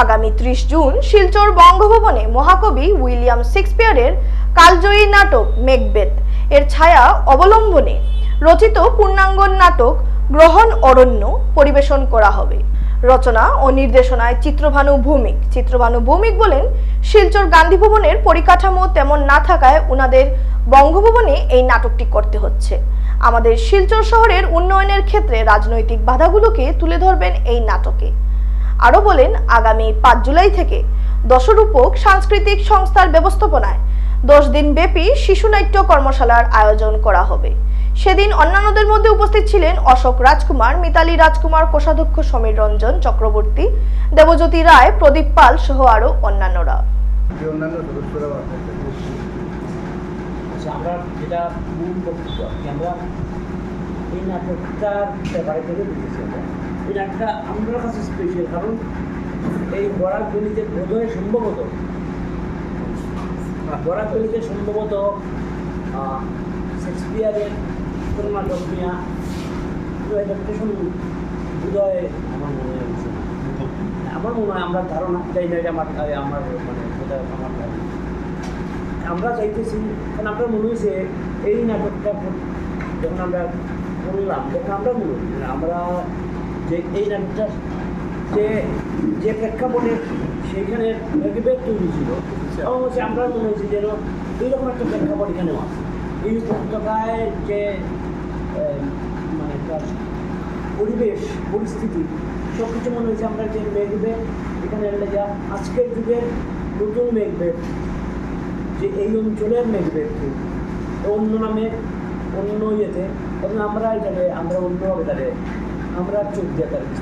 আগামী ত্রিশ জুন শিলচর বঙ্গভবনে মহাকবি উইলিয়াম শেক্সপিয়ারের কালজয়ী নাটক মেকবেথ। এর ছায়া অবলম্বনে রচিত পূর্ণাঙ্গন নাটক গ্রহণ অরণ্য পরিবেশন করা হবে। রচনা ও নির্দেশনায় চিত্রভানু ভৌমিক। চিত্রভানু ভৌমিক বলেন, শিলচর গান্ধী ভবনের পরিকাঠামো তেমন না থাকায় উনাদের বঙ্গভবনে এই নাটকটি করতে হচ্ছে। আমাদের শিলচর শহরের উন্নয়নের ক্ষেত্রে রাজনৈতিক বাধাগুলোকে তুলে ধরবেন এই নাটকে। আরও বলেন আগামী পাঁচ জুলাই থেকে দশরূপক সাংস্কৃতিক সংস্থার ব্যবস্থাপনায় দশ দিন ব্যাপী শিশু নাট্য কর্মশালার আয়োজন করা হবে। সেদিন অন্যান্যদের মধ্যে উপস্থিত ছিলেন অশোক রাজকুমার মিতালি রাজকুমার কোষাধ্যক্ষ সমীর রঞ্জন চক্রবর্তী দেবজ্যোতি রায় প্রদীপ পাল সহ আরও অন্যান্যরা। আচ্ছা আমরা যেটা মূল বক্তব্য আমরা এই নাটকটার ব্যাপারে থেকে বুঝেছি এই নাটকটা আমার কাছে স্পেশাল কারণ এই বরাক গলিতে বোধহয় সম্ভবত বরাক গলিতে সম্ভবত শেক্সপিয়ারের নিয়ে অ্যাডাপ্টেশন আমার মনে হচ্ছে আমার মনে হয় আমরা ধারণা তাই না এটা আমার আমার মানে আমার চাইতেছি, কারণ আপনার মনে হয়েছে এই নাটকটা যখন আমরা করলাম, তখন আমরা মনে আমরা যে এই নাটকটা যে যে প্রেক্ষাপটে সেইখানে মেঘবেদ তৈরি ছিল এবং হচ্ছে আমরা মনে হয়েছে যেন এইরকম একটা প্রেক্ষাপট এখানেও আছে। এই উপত্যকায় যে মানে একটা পরিবেশ পরিস্থিতি সব কিছু মনে হয়েছে আমরা যে মেঘবেদ এখানে এলে যা আজকের যুগের নতুন মেঘবেদ যে এই অঞ্চলের মেঘবেদ অন্য নামে অন্য ইয়েতে এবং আমরা এটাকে আমরা অন্যভাবে তাদের আমরা চোদ্দ তারিখ